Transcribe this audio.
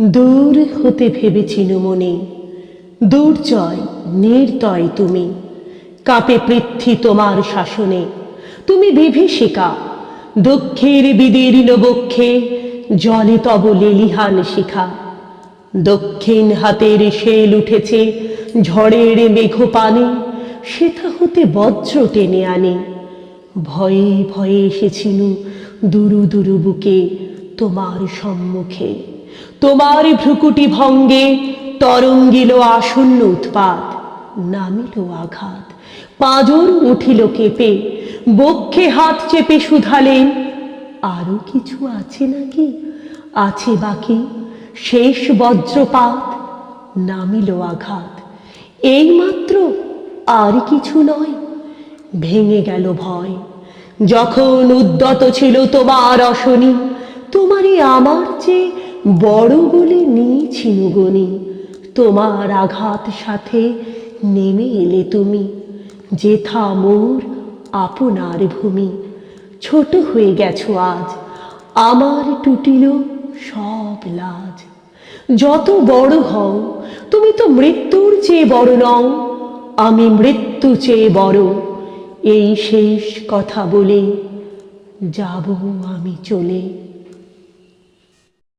দূর হতে ভেবেছিল মনে। দুর্জয়, নির্দয় তুমি। কাপে পৃথ্বী তোমার শাসনে। তুমি বিভীষিকা। দুঃখের বিদীর্ণ বক্ষে জলে তব লেলিহান শিখা। দক্ষিণ হাতের শেল উঠেছে ঝড়ের মেঘ পানে সেথা হতে বজ্র টেনে আনে। ভয়ে ভয়ে এসেছিল দুরু দুরু বুকে তোমার সম্মুখে। তোমার ভ্রুকুটি ভঙ্গে তরঙ্গিল আসন্ন উৎপাত, নামিল আঘাত। পাঁজর উঠিল কেঁপে, বক্ষে হাত চেপে শুধালেন, আরও কিছু আছে নাকি? আছে বাকি, শেষ বজ্রপাত, নামিল আঘাত। এইমাত্র আর কিছু নয়, ভেঙে গেল ভয়। যখন উদ্যত ছিল তোমার অশনি, তোমারই আমার চেয়ে বড় বলে নিয়েছিল গনি। তোমার আঘাত সাথে নেমে এলে তুমি। যেথা মোর আপনার ভূমি। ছোট হয়ে গেছো আজ। আমার টুটিল সব লাজ। যত বড় হও, তুমি তো মৃত্যুর চেয়ে বড় নও। আমি মৃত্যু চেয়ে বড়। এই শেষ কথা বলে যাব আমি চলে।